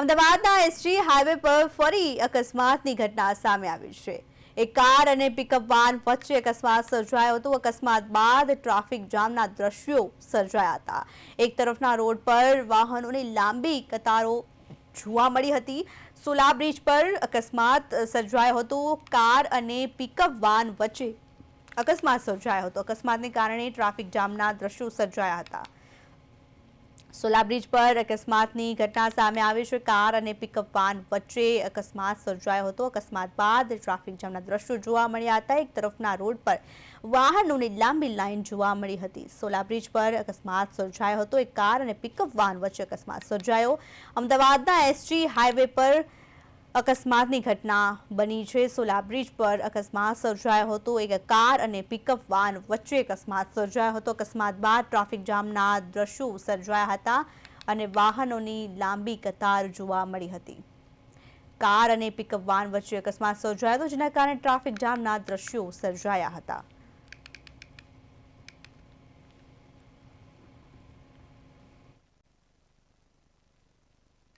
અમદાવાદના SG highway પર ફરી અકસ્માતની ઘટના સામે આવી છે. એક કાર અને પિકઅપ વાન વચ્ચે અકસ્માત સર્જાયો હતો. અકસ્માત બાદ ટ્રાફિક જામના દ્રશ્યો સર્જાયા હતા. એક તરફના રોડ પર વાહનોની લાંબી કતારો જોવા મળી હતી. સોલા બ્રિજ પર અકસ્માત સર્જાયો હતો. કાર અને પિકઅપ વાન વચ્ચે અકસ્માત સર્જાયો હતો. અકસ્માતને કારણે ટ્રાફિક જામના દ્રશ્યો સર્જાયા હતા. સોલા બ્રિજ પર અકસ્માતની ઘટના સામે આવી છે. કાર અને પિકઅપ વાન વચ્ચે અકસ્માત સર્જાયો હતો. અકસ્માત બાદ ટ્રાફિક જામના દ્રશ્યો જોવા મળ્યા હતા. એક તરફના રોડ પર વાહનોની લાંબી લાઈન જોવા મળી હતી. સોલા બ્રિજ પર અકસ્માત સર્જાયો હતો. એક કાર અને પિકઅપ વાન વચ્ચે અકસ્માત સર્જાયો. અમદાવાદના એસજી હાઈવે પર અકસ્માતની ઘટના બની છે. સોલા બ્રિજ પર અકસ્માત સર્જાયો હતો. એક કાર અને પિકઅપ વાન વચ્ચે અકસ્માત સર્જાયો હતો. અકસ્માત બાદ ટ્રાફિક જામના દ્રશ્યો સર્જાયા હતા અને વાહનોની લાંબી કતાર જોવા મળી હતી. કાર અને પિકઅપ વાન વચ્ચે અકસ્માત સર્જાયો હતો, જેના કારણે ટ્રાફિક જામના દ્રશ્યો સર્જાયા હતા.